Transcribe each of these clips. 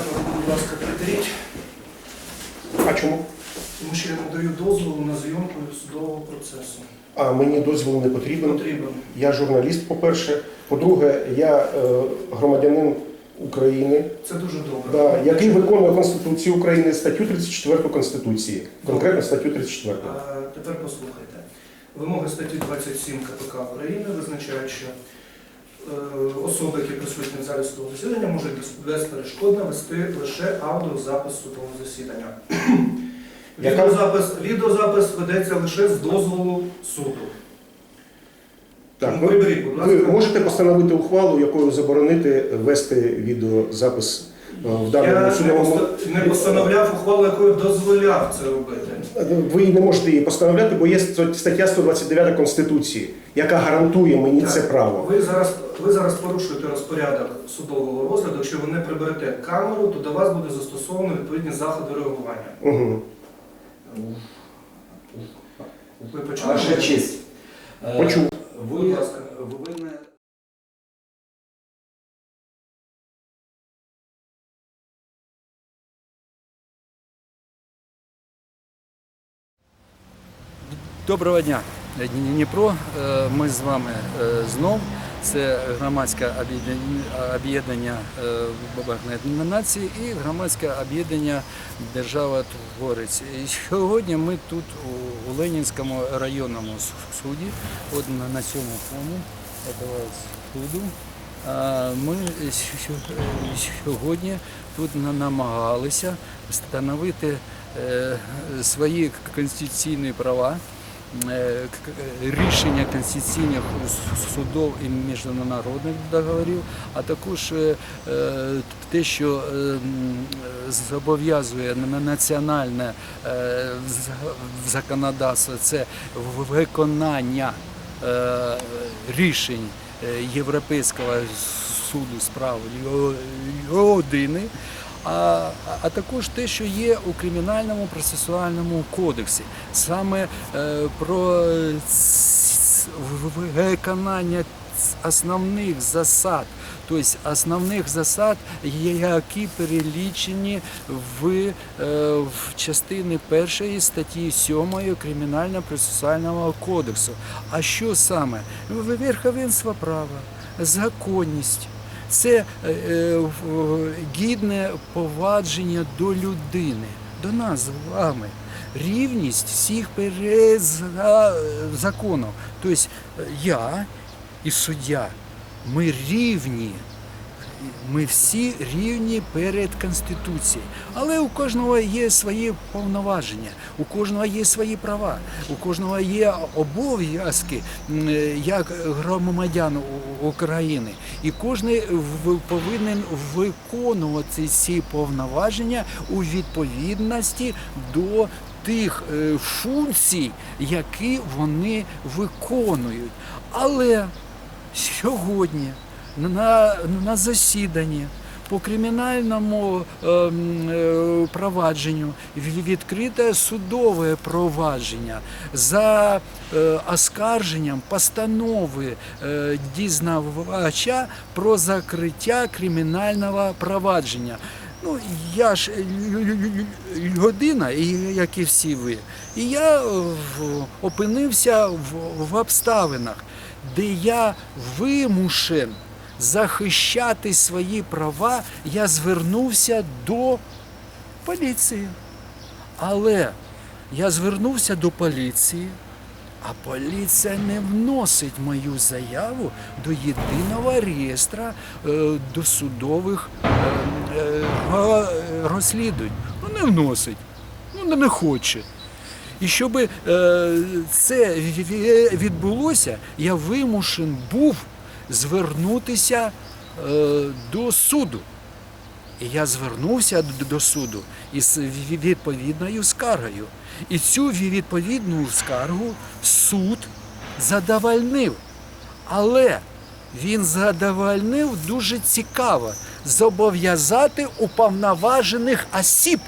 Камеру, будь ласка, приберіть. А чому? Тому що я не даю дозволу на зйомку судового процесу. А мені дозвіл не потрібен. Потрібен. Я журналіст, по-перше. По-друге, я е, громадянин України, Це дуже добре. да, який виконує Конституцію України статтю 34 Конституції, конкретно статтю 34. А тепер послухайте. Вимоги статті 27 КПК України визначають, що особи, які присутні в залі судового засідання, можуть безперешкодно вести лише аудіозапис судового засідання. Яка- Відеозапис, відеозапис ведеться лише з дозволу суду. Так, ви, приберіть, будь ви можете постановити ухвалу, якою заборонити вести відеозапис е, в Я даному не судовому. поста- не постановляв ухвалу, якою дозволяв це робити. Ви не можете її постановляти, бо є стаття 129 Конституції, яка гарантує мені це право. Ви зараз, ви зараз порушуєте розпорядок судового розгляду. Якщо ви не приберете камеру, то до вас буде застосовано відповідні заходи реагування. Угу. Ви почали? Ваша честь. Е, Почув. Ви, Будь ласка. ви не Доброго дня, Дніпро. Е, Ми з вами е, знов. Це громадське об'єднання- е, нації і громадське об'єднання Держава Творець. І сьогодні ми тут у- Ленінському районному суді, от на, цьому фоні этого суду. Ми сьогодні тут намагалися встановити е, свої конституційні права, рішення конституційних судов і міжнародних договорів, а також е, е, те, що е, зобов'язує на національне е, законодавство, це виконання е, рішень е, Європейського суду з прав лю- людини, а, а також те, що є у кримінальному процесуальному кодексі, саме е, про виконання основних засад, тобто основних засад, які перелічені в, е, в частині першої статті 7 Кримінально-процесуального кодексу. А що саме? Верховенство права, законність. Це е, е, гідне повадження до людини, до нас з вами. Рівність всіх перед за- законом. Тобто е, я і суддя, ми рівні. Ми всі рівні перед Конституцією. Але у кожного є свої повноваження, у кожного є свої права, у кожного є обов'язки як громадян України. І кожен повинен виконувати ці повноваження у відповідності до тих е, функцій, які вони виконують. Але сьогодні на, на засіданні по кримінальному е, е, провадженню ві- відкрите судове провадження за е, оскарженням постанови е, дізнавача про закриття кримінального провадження. Ну, я ж лю- лю- лю- людина, як і всі ви. І я е, опинився в, в обставинах, де я вимушен захищати свої права, я звернувся до поліції. Але я звернувся до поліції, а поліція не вносить мою заяву до єдиного реєстра е, досудових е, е, розслідувань. Ну не вносить, ну не хоче. І щоб це відбулося, я вимушен був звернутися е, до суду. І я звернувся до суду із відповідною скаргою. І цю відповідну скаргу суд задовольнив. Але він задовольнив дуже цікаво зобов'язати уповноважених осіб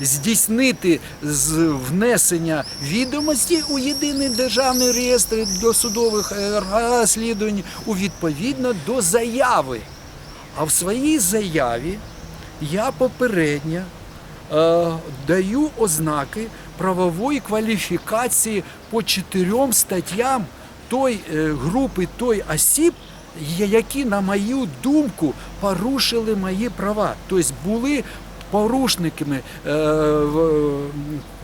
здійснити з внесення відомості у єдиний державний реєстр досудових е, розслідувань у відповідно до заяви. А в своїй заяві я попередньо е, даю ознаки правової кваліфікації по чотирьом статтям той е, групи, той осіб, які, на мою думку, порушили мої права. Тобто були порушниками, е,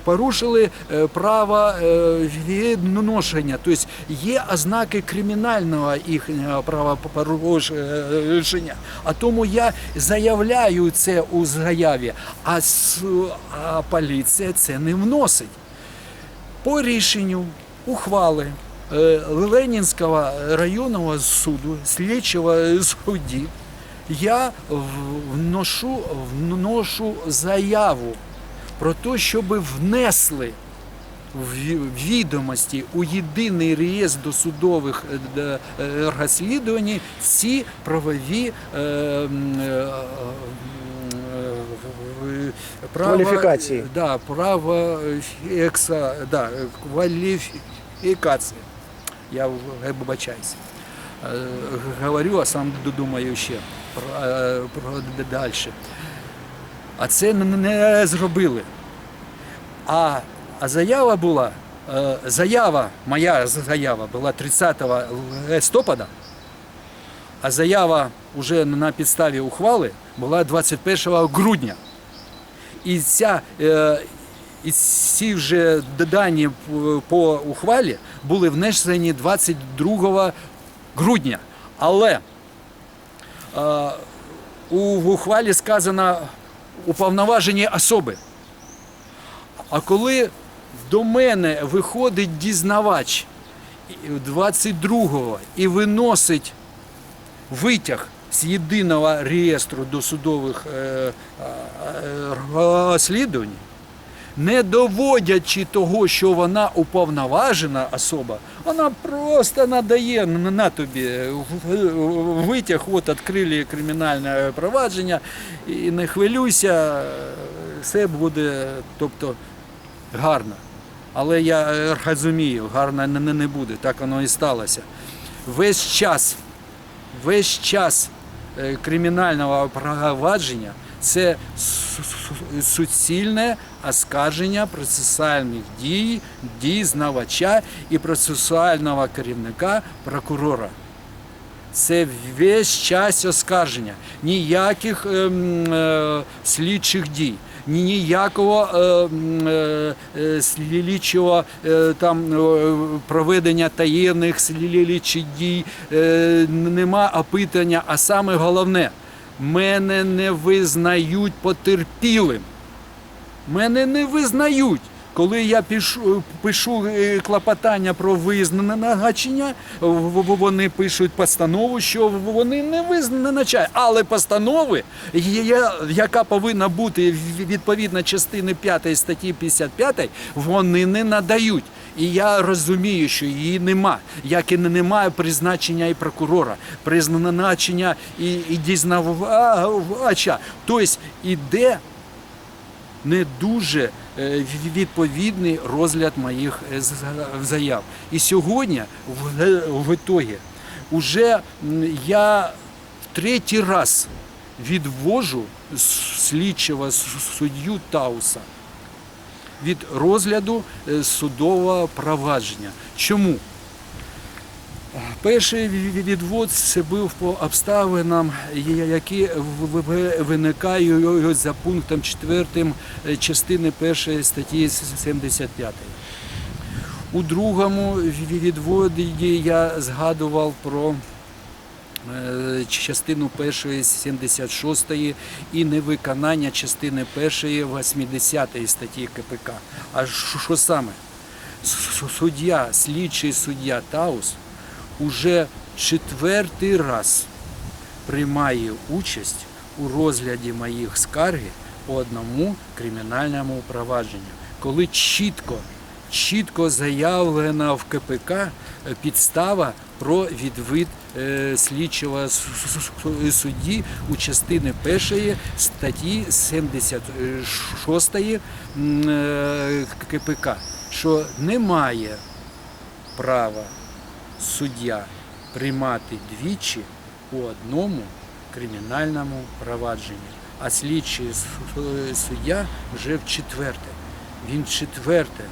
порушили е, право е, відношення. Тобто є ознаки кримінального їхнього правопорушення. А тому я заявляю це у заяві, а, поліція це не вносить. По рішенню ухвали Ленінського районного суду, слідчого судді, я вношу, вношу заяву про те, щоб внесли в відомості у єдиний реєстр досудових е, е, розслідувань ці правові е, права- Кваліфікації. Да, право екса, да, кваліфікації. Я вибачаюся. Е, Говорю, а сам думаю ще про, е, про далі. А це не- зробили. А, а заява була, е, заява, моя заява була 30 листопада, а заява вже на підставі ухвали була 21 грудня. І ця і ці вже дані по ухвалі були внесені 22 грудня. Але е, у ухвалі сказано уповноважені особи. А коли до мене виходить дізнавач 22-го і виносить витяг з єдиного реєстру досудових е, е, розслідувань, не доводячи того, що вона уповноважена особа, вона просто надає на тобі витяг, от відкрили кримінальне провадження, і не хвилюйся, все буде тобто, гарно. Але я е, розумію, гарно не, буде, так воно і сталося. Весь час, весь час е, кримінального провадження це су- су- суцільне оскарження процесуальних дій, дізнавача і процесуального керівника прокурора. Це весь час оскарження. Ніяких ем, е, слідчих дій, ніякого е, е, е, е, там е, проведення таємних слідчих дій, е, нема опитання, а саме головне, мене не визнають потерпілим. Мене не визнають. Коли я пишу, пишу е, клопотання про визначення, в- в- вони пишуть постанову, що вони не визначають. Але постанови, яка повинна бути відповідно частини 5 статті 55, вони не надають. І я розумію, що її нема, як і немає призначення і прокурора, призначення і, і дізнавача. Тобто іде не дуже е, відповідний розгляд моїх е, заяв. І сьогодні в, е, в ітогі уже м, я в третій раз відвожу слідчого суддю Тауса від розгляду е, судового провадження. Чому? Перший відвод це був по обставинам, які виникають за пунктом 4 частини першої статті 75. У другому відводі я згадував про е, частину першої 76 і невиконання частини першої 80 статті КПК. А що що саме? Суддя, слідчий суддя Таус уже четвертий раз приймає участь у розгляді моїх скарги по одному кримінальному провадженню, коли чітко, чітко заявлена в КПК е, підстава про відвид е, слідчого судді у частини першої статті 76 е, КПК, що немає права суддя приймати двічі у одному кримінальному провадженні. а слідчий суддя вже в четверте. Він четверте.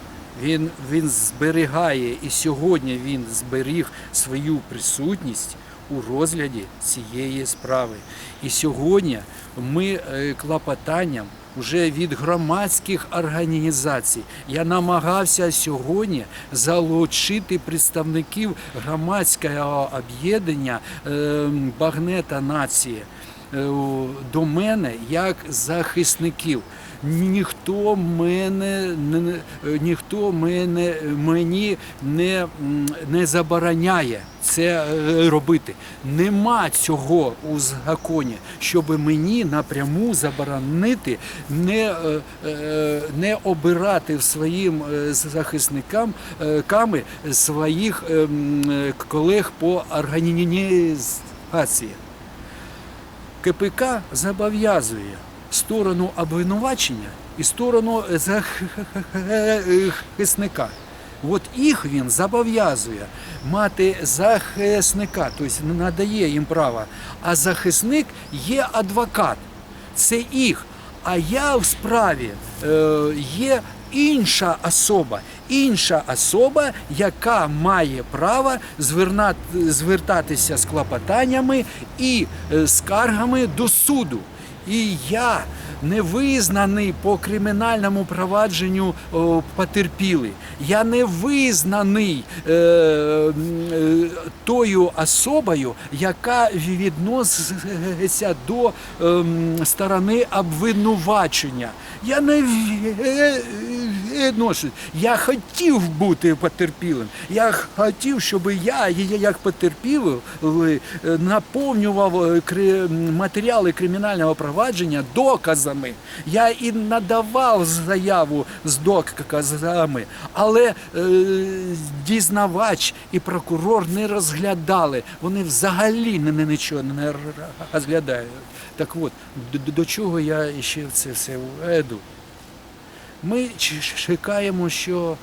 Він, він зберігає і сьогодні він зберіг свою присутність у розгляді цієї справи. І сьогодні ми е, клопотанням вже від громадських організацій я намагався сьогодні залучити представників громадського об'єднання е, Багнета нації е, до мене як захисників. Ніхто мене не не- ніхто мене мені не, не забороняє це е, робити. Нема цього у законі, щоб мені напряму заборонити не, е, е, не обирати своїм е, захисникам е, ками своїх е, е, колег по організації. КПК зобов'язує сторону обвинувачення і сторону захисника. От їх він зобов'язує мати захисника, тобто надає їм право. А захисник є адвокат. Це їх. А я в справі е, є інша особа, інша особа, яка має право звертатися з клопотаннями і е, скаргами до суду. І я не визнаний по кримінальному провадженню о, потерпілий. Я не визнаний е, е, тою особою, яка відноситься до е, сторони обвинувачення. Я не е, відношусь. Я хотів бути потерпілим. Я хотів, щоб я, як потерпілий, е, наповнював е, матеріали кримінального провадження доказами. Я і надавав заяву з доказами, але е, дізнавач і прокурор не розглядали. Вони взагалі не, нічого не розглядають. Так от, до, до чого я ще це все веду? Ми чекаємо, що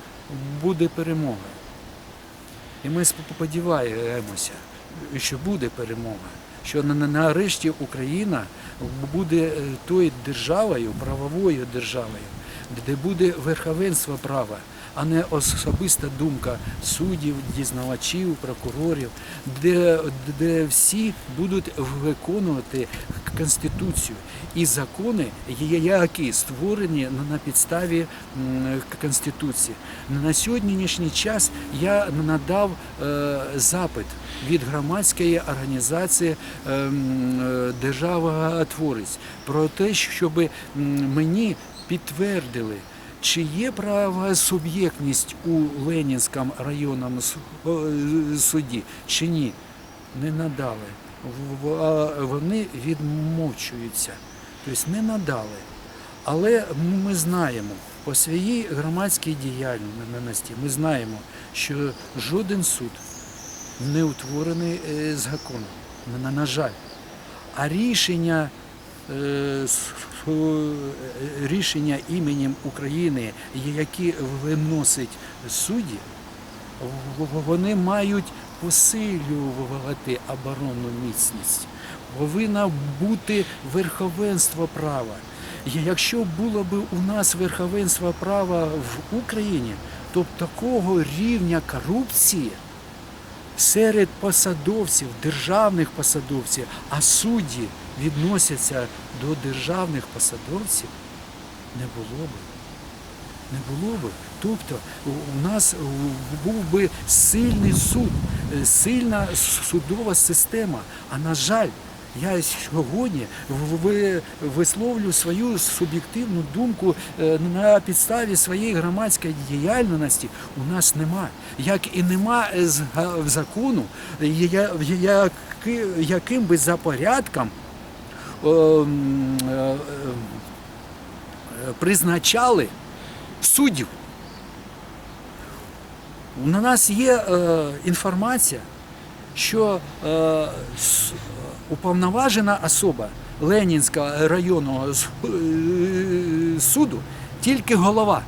буде перемога. І ми сподіваємося, що буде перемога, що на- на- нарешті Україна буде е, тою державою, правовою державою, де буде верховенство права, а не особиста думка суддів, дізнавачів, прокурорів, де, де всі будуть виконувати Конституцію і закони, які створені на- підставі Конституції. На сьогоднішній час я надав е, запит від громадської організації е, Держава Творець про те, щоб мені підтвердили. Чи є правосуб'єктність у Ленінському районному суді, чи ні? Не надали. Вони відмовчуються, тобто не надали. Але ми знаємо по своїй громадській діяльності, ми знаємо, що жоден суд не утворений е, законом. На, жаль. А рішення, е, рішення іменем України, які виносить судді, вони мають посилювати оборонну міцність. Повинно бути верховенство права. Якщо було б у нас верховенство права в Україні, то б такого рівня корупції серед посадовців, державних посадовців, а судді відносяться до державних посадовців, не було б. Не було б. Тобто у- нас був би сильний суд, е, сильна судова система. А на жаль, я сьогодні висловлю свою суб'єктивну думку е, на підставі своєї громадської діяльності. У нас нема. Як і нема е, закону, яким би за порядком призначали суддів. На нас є е, інформація, що е, уповноважена особа Ленінського районного е, суду тільки голова.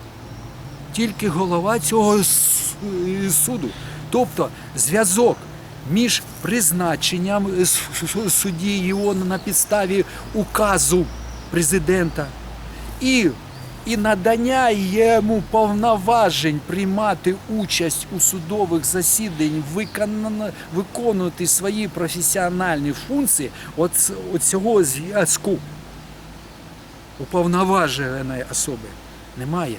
Тільки голова цього е, суду. Тобто зв'язок між призначенням с- судді його на підставі указу президента і, і надання йому повноважень приймати участь у судових засіданнях, виконувати свої професіональні функції от, от цього зв'язку уповноваженої особи немає.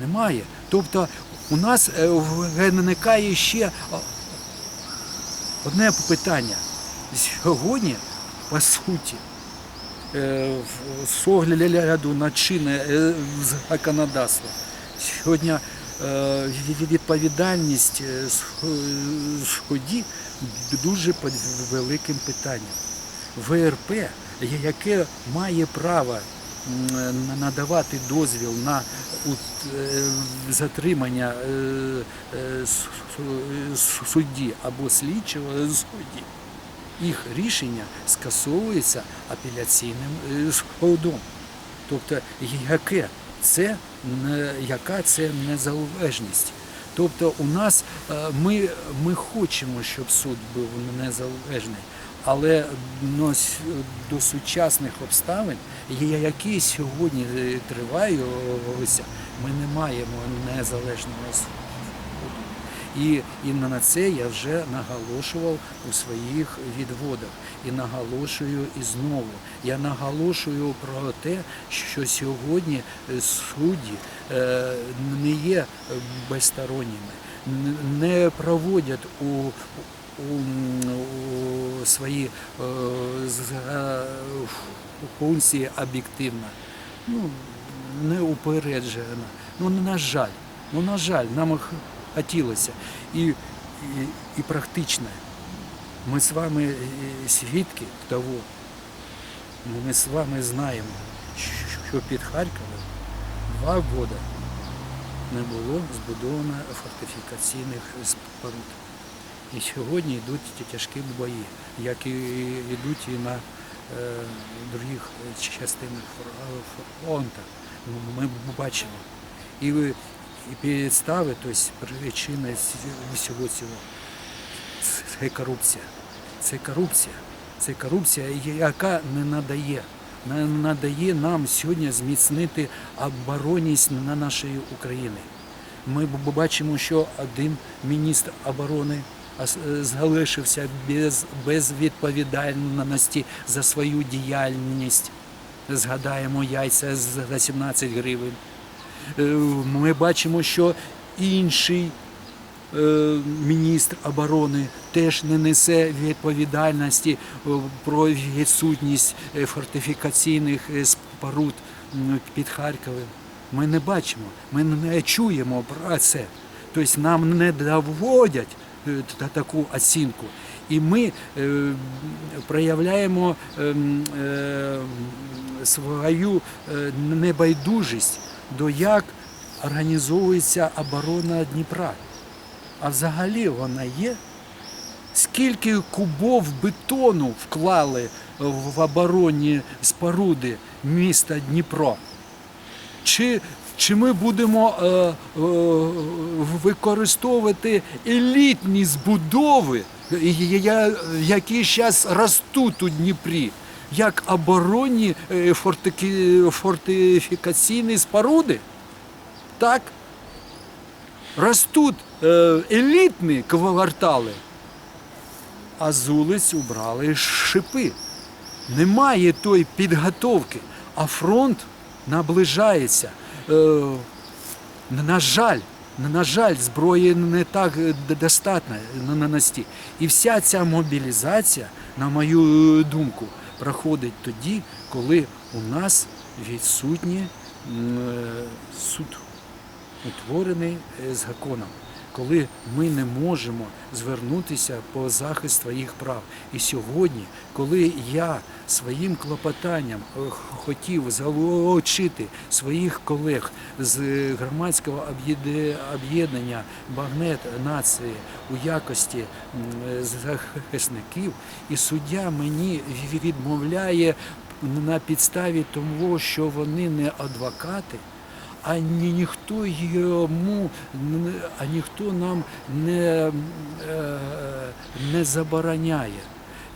Немає. Тобто у нас е, виникає ще одне питання. Сьогодні, по суті, е, з огляду на чинне е, законодавство, сьогодні е, відповідальність е, судді дуже під великим питанням. ВРП, яке має право надавати дозвіл на е, затримання е, е, судді або слідчого судді, їх рішення скасовується апеляційним е, судом. Тобто, яке це яка це незалежність? Тобто у нас е, ми, ми хочемо, щоб суд був незалежний, але ну, до сучасних обставин, які сьогодні е, триваються, ми не маємо незалежного суду. І, і на це я вже наголошував у своїх відводах. І наголошую і знову. Я наголошую про те, що сьогодні е, судді е, не є безсторонніми, не проводять у, у, свої з- е, функції об'єктивно. Ну, не упереджено. Ну, на жаль, ну, на жаль, нам хотілося. І, і, і практично. Ми з вами е, свідки того, ми з вами знаємо, що під Харковом два роки не було збудовано фортифікаційних споруд. І сьогодні йдуть ті тяжкі бої, як і йдуть і на е, других частинах фр- фронту. Ми бачимо. І, і підстави, тобто причина всього цього це корупція. Це корупція. Це корупція, яка не надає. Не надає нам сьогодні зміцнити оборонність на нашої України. Ми бачимо, що один міністр оборони е, залишився без, без відповідальності за свою діяльність. Згадаємо яйця за 17 гривень. Е, Ми бачимо, що інший е, міністр оборони теж не несе відповідальності е, про відсутність е, фортифікаційних е, споруд під Харковом. Ми не бачимо, ми не чуємо про це. Тобто нам не доводять е, таку оцінку. І ми е, проявляємо ем, е, свою е, небайдужість до як організовується оборона Дніпра. А взагалі вона є. Скільки кубов бетону вклали в оборонні споруди міста Дніпро? Чи, чи ми будемо е, е, використовувати елітні збудови, які зараз ростуть у Дніпрі, як оборонні е, фортики- фортифікаційні споруди? Так? Ростуть е, елітні квартали, а з вулиць убрали шипи. Немає тої підготовки, а фронт наближається. Е, на жаль, на жаль, зброї не так е, достатньо на на насті. І вся ця мобілізація, на мою думку, проходить тоді, коли у нас відсутній е, суд утворений з законом, коли ми не можемо звернутися по захист своїх прав. І сьогодні, коли я своїм клопотанням е, хотів залучити своїх колег з громадського об'єднання Багнет нації у якості захисників, і суддя мені відмовляє на підставі того, що вони не адвокати а ніхто йому, а ніхто нам не, е, не забороняє.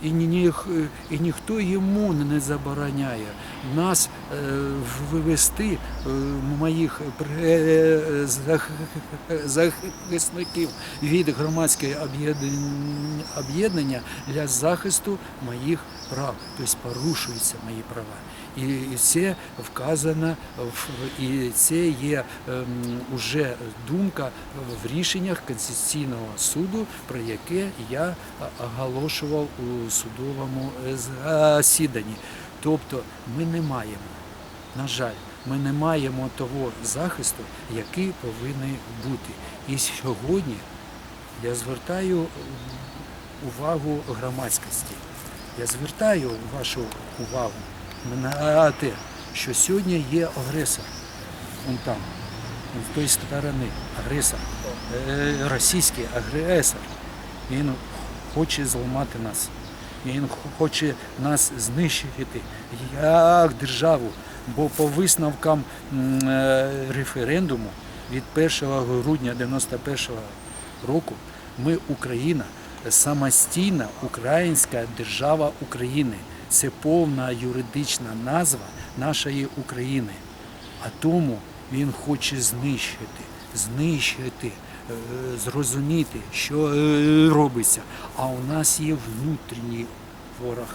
І, ні, ніх- і ніхто йому не забороняє. Нас е, вивести е, моїх захисників від громадського об'єднання- для захисту моїх прав. Тобто порушуються мої права. І, це вказано і це є ем, уже думка в рішеннях Конституційного суду, про яке я оголошував у судовому е, засіданні. Тобто ми не маємо, на жаль, ми не маємо того захисту, який повинен бути. І сьогодні я звертаю увагу громадськості. Я звертаю вашу увагу на те, що сьогодні є агресор. Вон там, з тої сторони, агресор, е, російський агресор. Він хоче зламати нас. Він хоче нас знищити як державу. Бо по висновкам е, референдуму від 1 грудня 91-го року ми Україна, самостійна українська держава України. Це повна юридична назва нашої України. А тому він хоче знищити, знищити, зрозуміти, що е, робиться. А у нас є внутрішній ворог.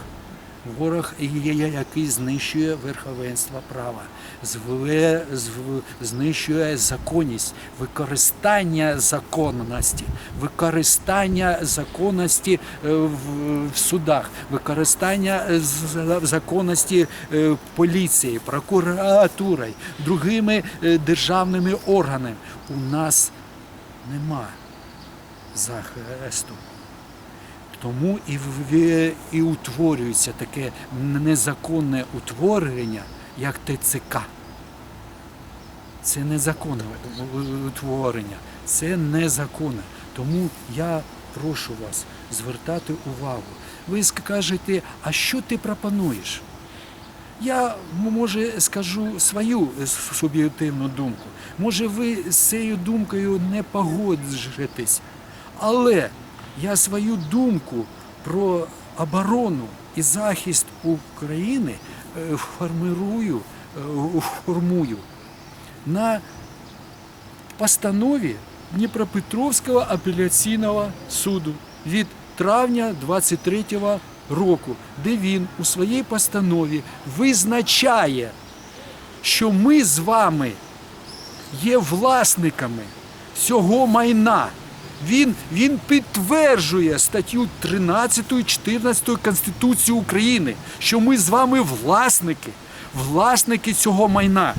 Ворог, який знищує верховенство права, знищує законність, використання законності, використання законності е, в, судах, використання е, законності е, поліцією, прокуратурою, другими е, державними органами. У нас нема захисту. Тому і, в- і утворюється таке незаконне утворення, як ТЦК. Це незаконне утворення, це незаконне. Тому я прошу вас звертати увагу. Ви скажете, а що ти пропонуєш? Я може скажу свою е, суб'єктивну думку. Може, ви з цією думкою не погоджуєтесь, але я свою думку про оборону і захист України е, формирую, е, формую на постанові Дніпропетровського апеляційного суду від травня 23-го року, де він у своїй постанові визначає, що ми з вами є власниками цього майна. Він, він підтверджує статтю 13 і 14 Конституції України, що ми з вами власники, власники цього майна,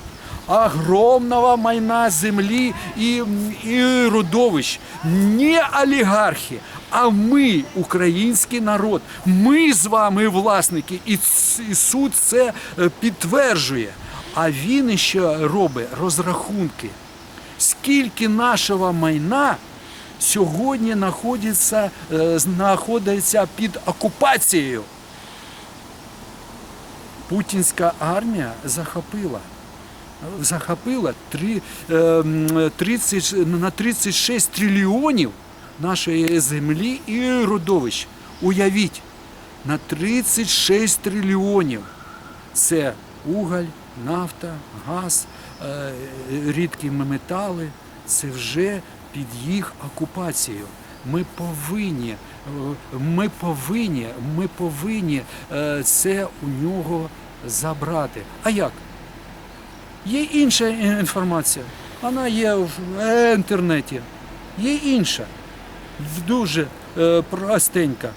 огромного майна землі і, і родовищ. Не олігархи, а ми, український народ. Ми з вами власники, і суд це е, підтверджує. А він ще робить розрахунки скільки нашого майна сьогодні знаходиться, е, знаходиться під окупацією. Путінська армія захопила. Захопила три, е, м, 30, на 36 трильйонів нашої землі і родовищ. Уявіть, на 36 трильйонів. Це уголь, нафта, газ, е, рідкі метали. Це вже під їх окупацією. Ми повинні, е, ми повинні, ми повинні е, це у нього забрати. А як? Є інша інформація. Вона є в інтернеті. Є інша. Дуже е, простенька.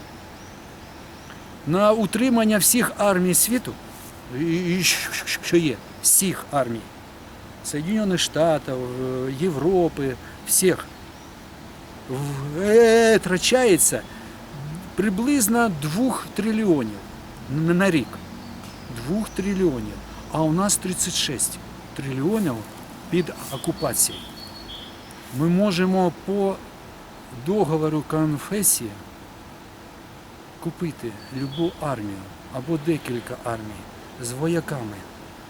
На утримання всіх армій світу, і- що є, всіх армій, Соединенных Штатів, е, Європи, всіх, в- е, трачається приблизно 2 трильйонів на рік. 2 трильйонів. А у нас 36 трильйонів під окупацією. Ми можемо по договору конфесії купити любу армію або декілька армій з вояками,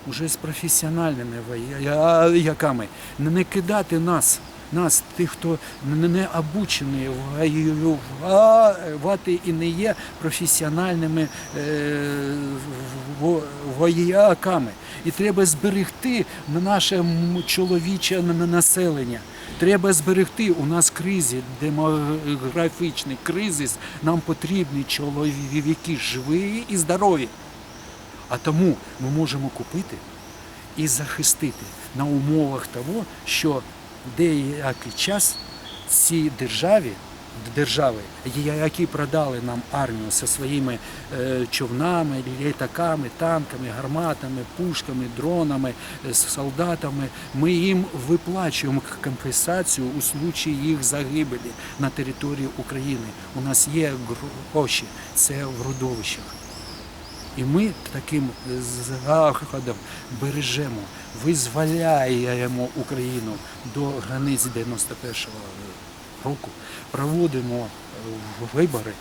уже з професіональними вояками, не кидати нас нас, тих, хто не обучений воювати і не є професіональними е, вояками. І треба зберегти наше чоловіче населення. Треба зберегти у нас кризі, демографічний кризис. Нам потрібні чоловіки живі і здорові. А тому ми можемо купити і захистити на умовах того, що деякий час ці державі, держави, які продали нам армію зі своїми е, човнами, літаками, танками, гарматами, пушками, дронами, е, солдатами, ми їм виплачуємо компенсацію у случаї їх загибелі на території України. У нас є гроші, це в родовищах. І ми таким заходом бережемо, визволяємо Україну до границь 91-го року, проводимо вибори,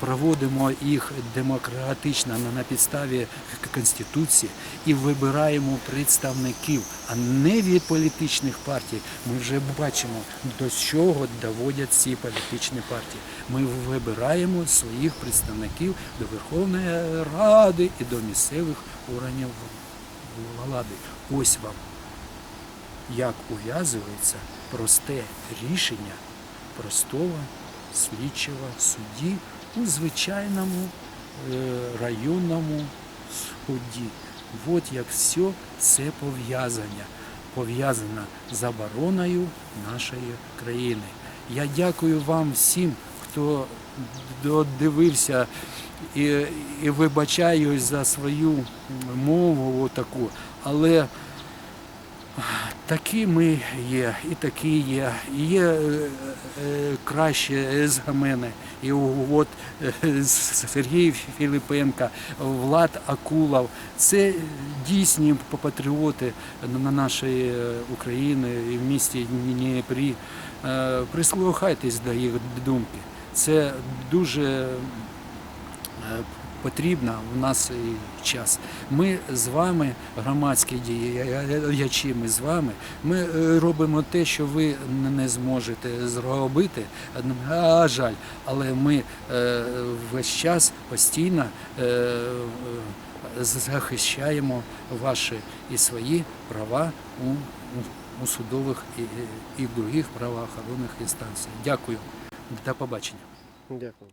проводимо їх демократично на- на підставі Конституції і вибираємо представників, а не від політичних партій. Ми вже бачимо, до чого доводять ці політичні партії. Ми вибираємо своїх представників до Верховної Ради і до місцевих органів влади. Ось вам як ув'язується просте рішення простого слідчого судді у звичайному е, районному суді. От як все це пов'язання, пов'язано з забороною нашої країни. Я дякую вам всім, хто додивився і, і вибачаюсь за свою мову таку, але такі ми є, і такі є. І є е, е, краще за мене. І от е, Сергій Філіпенко, Влад Акулов. Це дійсні патріоти на нашої е, України і в місті Дніпрі. Е, Прислухайтесь до їх думки. Це дуже е, потрібна в нас час. Ми з вами, громадські діячі, ми з вами. Ми е, робимо те, що ви не зможете зробити. На жаль, але ми е, весь час постійно е, захищаємо ваші і свої права у, у судових і, і других правоохоронних інстанціях. Дякую. До побачення. Дякую.